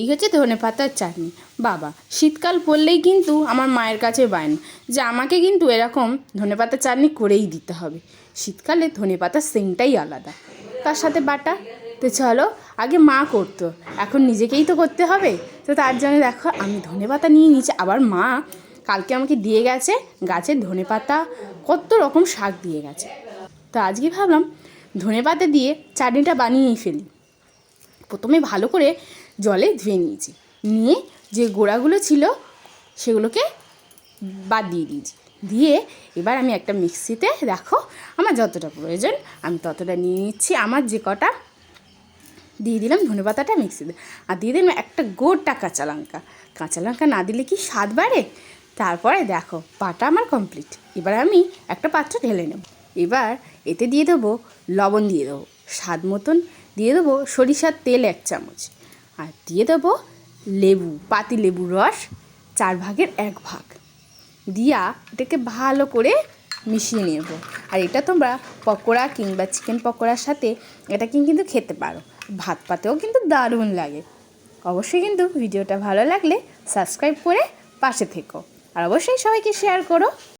এই হচ্ছে ধনে পাতার চাটনি। বাবা, শীতকাল পড়লেই কিন্তু আমার মায়ের কাছে বায়ন যে আমাকে কিন্তু এরকম ধনে পাতার চাটনি করেই দিতে হবে। শীতকালে ধনে পাতার সেন্টটাই আলাদা। তার সাথে বাটা? তো চলো, আগে মা করতো। এখন নিজেকেই তো করতে হবে। তো তার জন্য দেখো, আমি ধনে পাতা নিয়ে নিয়েছি। আবার মা কালকে আমাকে দিয়ে গেছে গাছের ধনে পাতা, কত রকম শাক দিয়ে গেছে। তো আজকে ভাবলাম ধনে পাতা দিয়ে চাটনিটা বানিয়েই ফেলি। প্রথমে ভালো করে জলে ধুয়ে নিয়েছি। নিয়ে যে গোড়াগুলো ছিল সেগুলোকে বাদ দিয়ে দিয়েছি। দিয়ে এবার আমি একটা মিক্সিতে, দেখো, আমার যতটা প্রয়োজন আমি ততটা নিয়ে নিচ্ছি। আমার যে কটা দিয়ে দিলাম ধনে পাতাটা মিক্সিতে। আর দিয়ে দিলাম একটা গোটা কাঁচা লঙ্কা। কাঁচা লঙ্কা না দিলে কি স্বাদ বাড়ে? তারপরে দেখো পাটা আমার কমপ্লিট এবার আমি একটা পাত্র ঢেলে নেব। এবার এতে দিয়ে দেবো লবণ দিয়ে দেবো। স্বাদ মতন দিয়ে দেবো সরিষার তেল এক চামচ। আর দিয়ে দেবো লেবু, পাতি লেবুর রস চার ভাগের এক ভাগ। দিয়া এটাকে ভালো করে মিশিয়ে নেব। আর এটা তোমরা পকোড়া কিংবা চিকেন পকোড়ার সাথে এটা কিন্তু খেতে পারো। ভাত পাতেও কিন্তু দারুণ লাগে। অবশ্যই কিন্তু ভিডিওটা ভালো লাগলে সাবস্ক্রাইব করে পাশে থেকো। আর অবশ্যই সবাইকে শেয়ার করো।